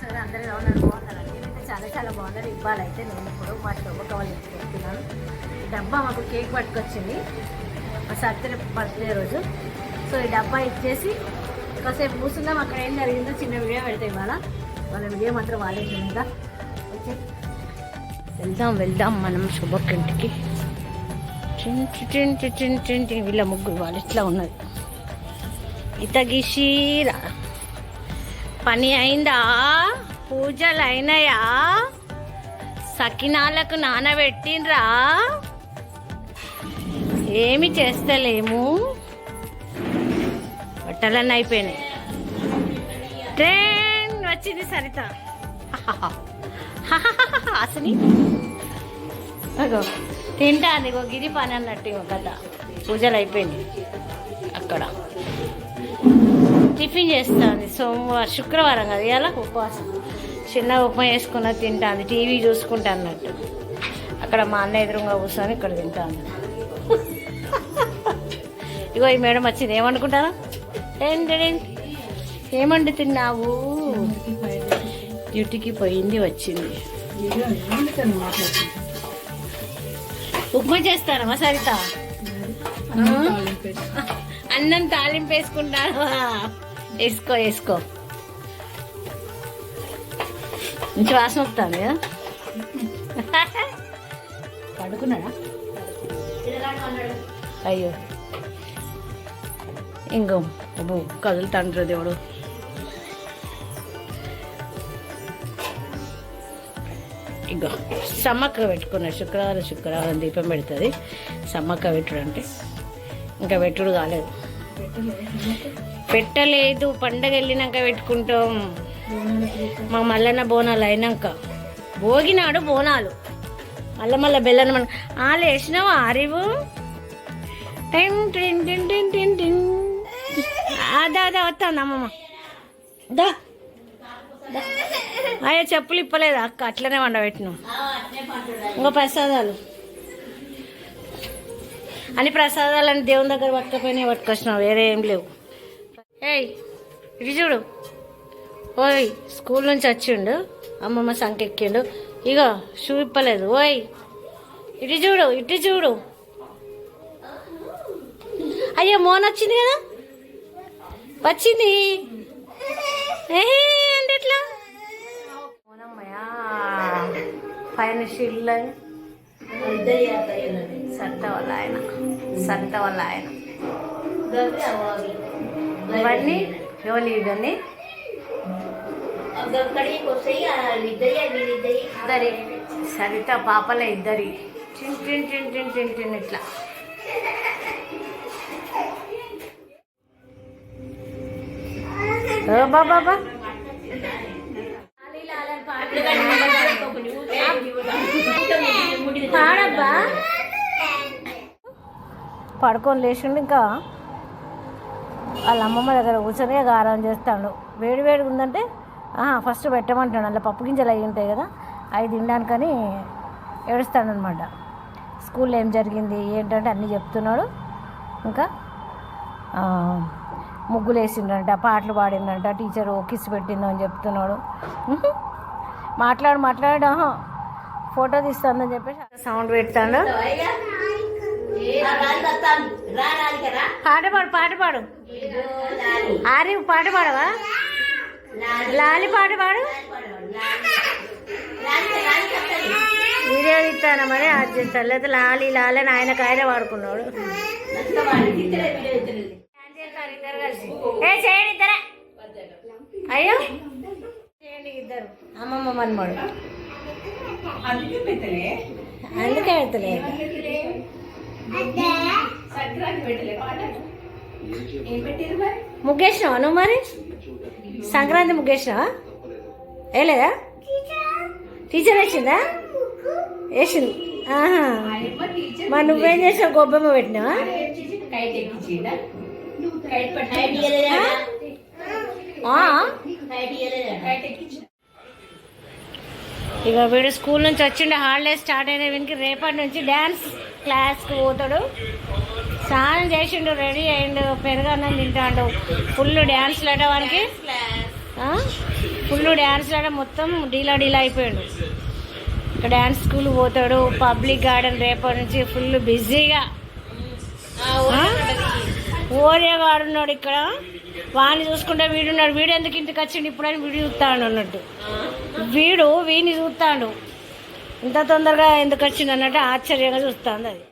సరే అందరూ ఎలా ఉన్నారు? బాగున్నారు? నేనైతే చాలా చాలా బాగున్నారు ఇవ్వాలైతే నేను ఇప్పుడు మా శోభక వాళ్ళు చెప్తున్నాను డబ్బా మాకు కేక్ పట్టుకొచ్చింది. మా సత్య బర్త్డే రోజు. సో ఈ డబ్బా ఇచ్చేసి కాసేపు కూర్చున్నాం అక్కడ ఏం జరిగిందో చిన్న వీడియో పెడతాయి ఇవాళ. వాళ్ళ వీడియో మాత్రం వాళ్ళే చూడంగా ఓకే. వెళ్దాం వెళ్దాం మనం శుభక్కింటికి చింటి చింటి చింటి చింటి వీళ్ళ ముగ్గురు వాళ్ళు ఇట్లా ఉన్నది ఇతగిషీరా. పని అయిందా? పూజలు అయినాయా సకినాలకు నానబెట్టిండ్రా? ఏమి చేస్తలేము? బట్టలన్నీ అయిపోయినాయి. ట్రైన్ వచ్చింది సరిత. అసలు అగో తింటా ఇగో గిరి పని అన్నట్టు కదా కథ. పూజలు అయిపోయింది అక్కడ. టిఫిన్ చేస్తుంది. సోమవారం శుక్రవారం కదా ఇలా ఉపవాసం. చిన్న ఉప్మా వేసుకున్న తింటాను టీవీ చూసుకుంటా అన్నట్టు. అక్కడ మా అన్న ఎదురుగా కూర్చొని ఇక్కడ తింటాను ఇగో ఈ మేడం వచ్చింది. ఏమనుకుంటారా? టెన్. ఏమండి తిన్నావు? డ్యూటీకి పోయింది వచ్చింది. ఉప్మా చేస్తానమ్మా సరిత? అన్నం తాలింపు వేసుకుంటాను వేసుకో వేసుకో మంచి వాసన వస్తుంది కదా పడుకున్నాడా? అయ్యో. ఇంకో అబ్బో కదులుతాండ్రు దేవుడు. ఇగో సమ్మక్క పెట్టుకున్నాడు. శుక్రవారం శుక్రవారం దీపం పెడుతుంది. సమ్మక్క పెట్టుడు అంటే ఇంకా పెట్టుడు కాలేదు. పెట్టలేదు. పండగ వెళ్ళినాక పెట్టుకుంటాం. మా మల్లన్న బోనాలు అయినాక. భోగినాడు బోనాలు. మళ్ళా మళ్ళీ బెల్లని మనం వాళ్ళు వేసినావు ఆరివు టైం టిన్ టిన్ టిన్ అదా అదా వస్తాను అమ్మమ్మ. దా. అయ్యా చెప్పులు ఇప్పలేదు అక్క? అట్లనే వండబెట్టిన. ఇంకో ప్రసాదాలు. అన్ని ప్రసాదాలని దేవుని దగ్గర పట్టుకపోయినా పట్టుకొచ్చినావు వేరే ఏం లేవు. ఏయ్ ఇటు చూడు. ఓయ్ స్కూల్ నుంచి వచ్చిండు. అమ్మమ్మ సంఖ్య ఎక్కిండు ఇగో షూ ఇప్పలేదు ఓయ్ ఇటు చూడు ఇటు చూడు. అయ్యో మోన్ వచ్చింది కదా? వచ్చింది. అంటే ఎట్లా? పైన షిల్ సట్ట వల్ల ఆయన. సట్ట వల్ల ఆయన ఇవన్నీ ఎవరి ఇవన్నీ? ఇద్దరి సరిత పాపల ఇద్దరి. చిన్ చిన్ చిన్ ఇట్లా. బాబా పాడబ్బా. పడుకొని లేచిండు ఇంకా. వాళ్ళ అమ్మమ్మ దగ్గర కూర్చొని గారం చేస్తాడు. వేడి వేడిగా ఉందంటే ఫస్ట్ పెట్టమంటాడు అలా పప్పు గింజలు అయి ఉంటాయి కదా అవి తినడానికని ఏడుస్తాడు అనమాట స్కూల్లో ఏం జరిగింది ఏంటంటే అన్నీ చెప్తున్నాడు. ఇంకా ముగ్గులు వేసిండంట పాటలు పాడిందంట టీచర్ కిస్ పెట్టిందని చెప్తున్నాడు. ఉహు. మాట్లాడు మాట్లాడు ఫోటో తీస్తుందని చెప్పేసి సౌండ్ పెడతాడు. పాట పాడు పాట పాడు. ఆరి పాట పాడవా? లాలి పాట పాడు. వీడియో ఇస్తాను మరి? అది లేదు లాలి లాలి అని ఆయనే వాడుకున్నాడు. ఏ చేయండి ఇద్దరే. అయ్యో. చేయండి ఇద్దరు. అమ్మమ్మ మనమడు అందుకే పెడతలేదు ముగ్గేసినావా నువ్వు మరి? సంక్రాంతి ముగ్గేసినావా? వేయలేదా? టీచర్ వేసిందా? వేసింది. ఆహా. మరి నువ్వేం చేసావు? గొబ్బమ్మ పెట్టినావా? ఇక వీడు స్కూల్ నుంచి వచ్చిండే. హాలిడేస్ స్టార్ట్ అయిన వీనికి రేపటి నుంచి డ్యాన్స్ క్లాస్కి పోతాడు. స్నానం చేసిండు రెడీ అయిండు పెరుగన్నం తింటాడు. ఫుల్ డ్యాన్స్లు అట వానికి? ఫుల్ డ్యాన్స్ ఆడ మొత్తం డీలా డీలా అయిపోయాడు. ఇక్కడ డ్యాన్స్ స్కూల్ పోతాడు పబ్లిక్ గార్డెన్ రేపటి నుంచి ఫుల్ బిజీగా. ఓరియా గాడున్నాడు ఇక్కడ. వాడిని చూసుకుంటే వీడున్నాడు వీడు ఎందుకు ఇంటికి వచ్చిండు? ఇప్పుడని వీడు చూస్తాడు అన్నట్టు. వీడు వీడిని చూస్తాడు. ఇంత తొందరగా ఎందుకు వచ్చిండు అన్నట్టు ఆశ్చర్యంగా చూస్తుంది అది?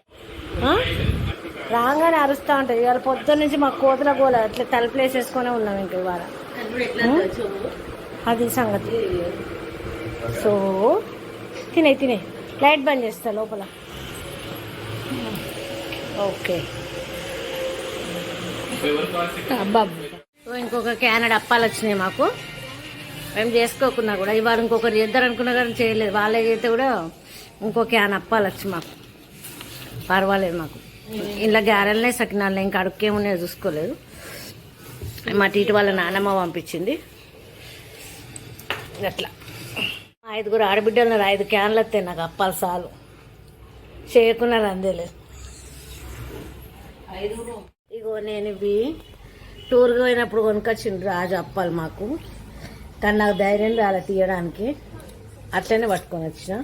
రాగానే అరుస్తూ ఉంటుంది. ఇవాళ పొద్దున్న నుంచి మా కోతల గోల అట్లా తలుపులు వేసేసుకొని ఉన్నాం ఇంక ఇవాళ. అది సంగతి. సో తినే తినే. లైట్ బంద్ చేస్తా లోపల. ఓకే. ఇంకొక క్యానడ్ అప్పాలు వచ్చినాయి మాకు. మేము చేసుకోకున్నా కూడా. ఇవాళ ఇంకొకరు చేద్దారు అనుకున్నా కానీ చేయలేదు. వాళ్ళే చేస్తే కూడా ఇంకో క్యాన్ అప్పాలు వచ్చి మాకు. పర్వాలేదు మాకు. ఇలా గారెలనే సకినాలనే ఇంకా అడుక్కేమున్నాయో చూసుకోలేదు. మా టీటి వాళ్ళ నానమ్మ పంపించింది. అట్లా. మా ఐదుగురు ఆడబిడ్డలు ఉన్నారు ఐదు క్యాన్లు వస్తాయి నాకు అప్పాలు సాలు చేయకున్నారు అందేలేదు. ఇగో నేను ఇవి టూర్కి పోయినప్పుడు కొనుకొచ్చిండు రాజు అప్పాలు మాకు. కానీ నాకు ధైర్యం రాలే తీయడానికి. అట్లనే పట్టుకొని వచ్చిన.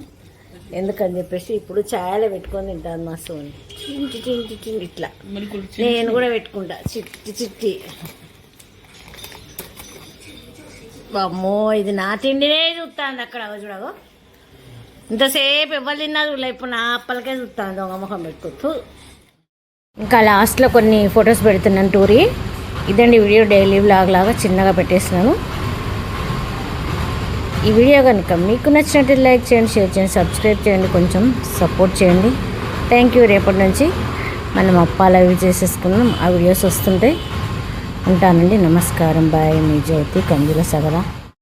ఎందుకని చెప్పేసి ఇప్పుడు ఛాయలో పెట్టుకొని తింటాను మా సోని. చింటి చింటి చింటి ఇట్లా. నేను కూడా పెట్టుకుంటా. చిట్టి చిట్టి. అమ్మో ఇది నా తిండినే చూస్తాంది అక్కడ. చూడగో ఇంతసేపు ఎవరు తిన్నా చూడలే. ఇప్పుడు నా అప్పలకే చూస్తాను దొంగ ముఖం పెట్టుకోవచ్చు. ఇంకా లాస్ట్లో కొన్ని ఫొటోస్ పెడుతున్నాను టూరి. ఇదండి వీడియో డైలీ వ్లాగ్ లాగా చిన్నగా పెట్టేస్తున్నాను. ఈ వీడియో కనుక మీకు నచ్చినట్టు లైక్ చేయండి షేర్ చేయండి సబ్స్క్రైబ్ చేయండి కొంచెం సపోర్ట్ చేయండి. థ్యాంక్ యూ రేపటి నుంచి మనం అప్పాలు అవి చేసేసుకున్నాం ఆ వీడియోస్ వస్తుంటాయి ఉంటానండి. నమస్కారం. బాయ్. మీ జ్యోతి. కందుల సగరా